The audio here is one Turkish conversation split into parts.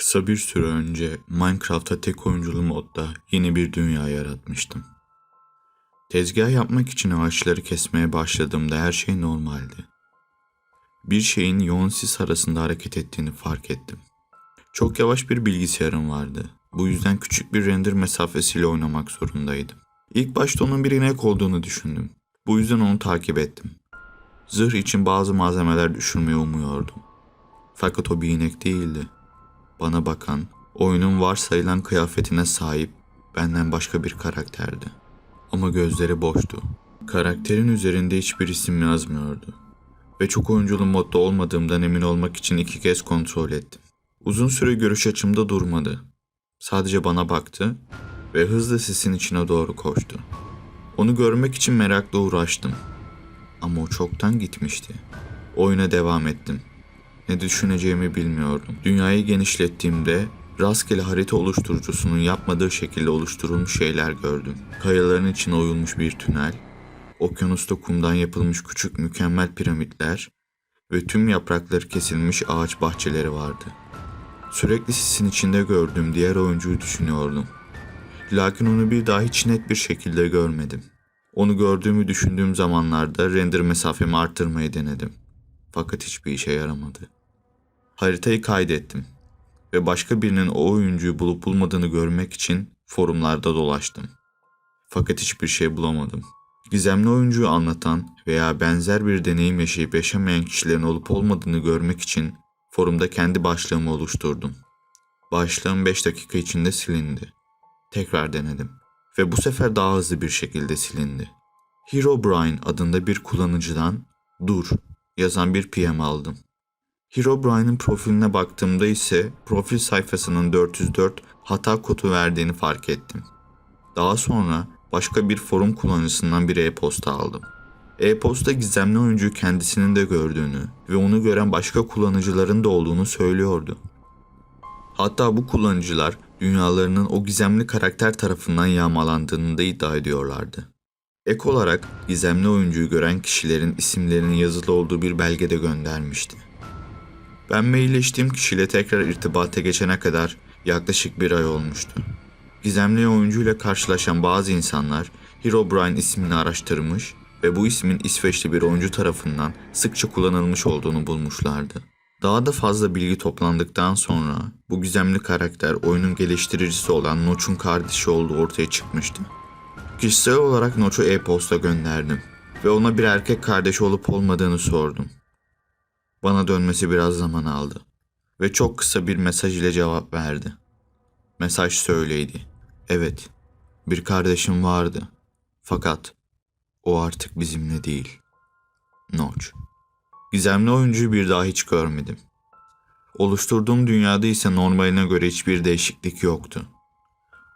Kısa bir süre önce Minecraft'ta tek oyunculu modda yeni bir dünya yaratmıştım. Tezgah yapmak için ağaçları kesmeye başladığımda her şey normaldi. Bir şeyin yoğun sis arasında hareket ettiğini fark ettim. Çok yavaş bir bilgisayarım vardı. Bu yüzden küçük bir render mesafesiyle oynamak zorundaydım. İlk başta onun bir inek olduğunu düşündüm. Bu yüzden onu takip ettim. Zırh için bazı malzemeler düşürmeyi umuyordum. Fakat o bir inek değildi. Bana bakan, oyunun varsayılan kıyafetine sahip benden başka bir karakterdi. Ama gözleri boştu. Karakterin üzerinde hiçbir isim yazmıyordu. Ve çok oyunculu modda olmadığımdan emin olmak için iki kez kontrol ettim. Uzun süre görüş açımda durmadı. Sadece bana baktı ve hızla sesin içine doğru koştu. Onu görmek için merakla uğraştım. Ama o çoktan gitmişti. Oyuna devam ettim. Ne düşüneceğimi bilmiyordum. Dünyayı genişlettiğimde rastgele harita oluşturucusunun yapmadığı şekilde oluşturulmuş şeyler gördüm. Kayaların içine oyulmuş bir tünel, okyanusta kumdan yapılmış küçük mükemmel piramitler ve tüm yaprakları kesilmiş ağaç bahçeleri vardı. Sürekli sisin içinde gördüğüm diğer oyuncuyu düşünüyordum. Lakin onu bir daha hiç net bir şekilde görmedim. Onu gördüğümü düşündüğüm zamanlarda render mesafemi arttırmayı denedim. Fakat hiçbir işe yaramadı. Haritayı kaydettim ve başka birinin o oyuncuyu bulup bulmadığını görmek için forumlarda dolaştım. Fakat hiçbir şey bulamadım. Gizemli oyuncuyu anlatan veya benzer bir deneyim yaşayıp yaşamayan kişilerin olup olmadığını görmek için forumda kendi başlığımı oluşturdum. Başlığım 5 dakika içinde silindi. Tekrar denedim ve bu sefer daha hızlı bir şekilde silindi. Hero Brian adında bir kullanıcıdan dur yazan bir PM aldım. Hero Brian'ın profiline baktığımda ise profil sayfasının 404 hata kodu verdiğini fark ettim. Daha sonra başka bir forum kullanıcısından bir e-posta aldım. E-posta gizemli oyuncuyu kendisinin de gördüğünü ve onu gören başka kullanıcıların da olduğunu söylüyordu. Hatta bu kullanıcılar dünyalarının o gizemli karakter tarafından yağmalandığını da iddia ediyorlardı. Ek olarak gizemli oyuncuyu gören kişilerin isimlerinin yazılı olduğu bir belge de göndermişti. Ben mailleştiğim kişiyle tekrar irtibata geçene kadar yaklaşık bir ay olmuştu. Gizemli oyuncuyla karşılaşan bazı insanlar Hero Brian ismini araştırmış ve bu ismin İsveçli bir oyuncu tarafından sıkça kullanılmış olduğunu bulmuşlardı. Daha da fazla bilgi toplandıktan sonra bu gizemli karakter oyunun geliştiricisi olan Notch'un kardeşi olduğu ortaya çıkmıştı. Kişisel olarak Notch'u e-posta gönderdim ve ona bir erkek kardeşi olup olmadığını sordum. Bana dönmesi biraz zaman aldı ve çok kısa bir mesaj ile cevap verdi. Mesaj söyleydi. Evet, bir kardeşim vardı. Fakat o artık bizimle değil. Notch. Gizemli oyuncuyu bir daha hiç görmedim. Oluşturduğum dünyada ise normaline göre hiçbir değişiklik yoktu.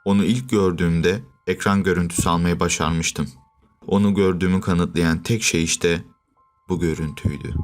Onu ilk gördüğümde ekran görüntüsü almayı başarmıştım. Onu gördüğümü kanıtlayan tek şey işte bu görüntüydü.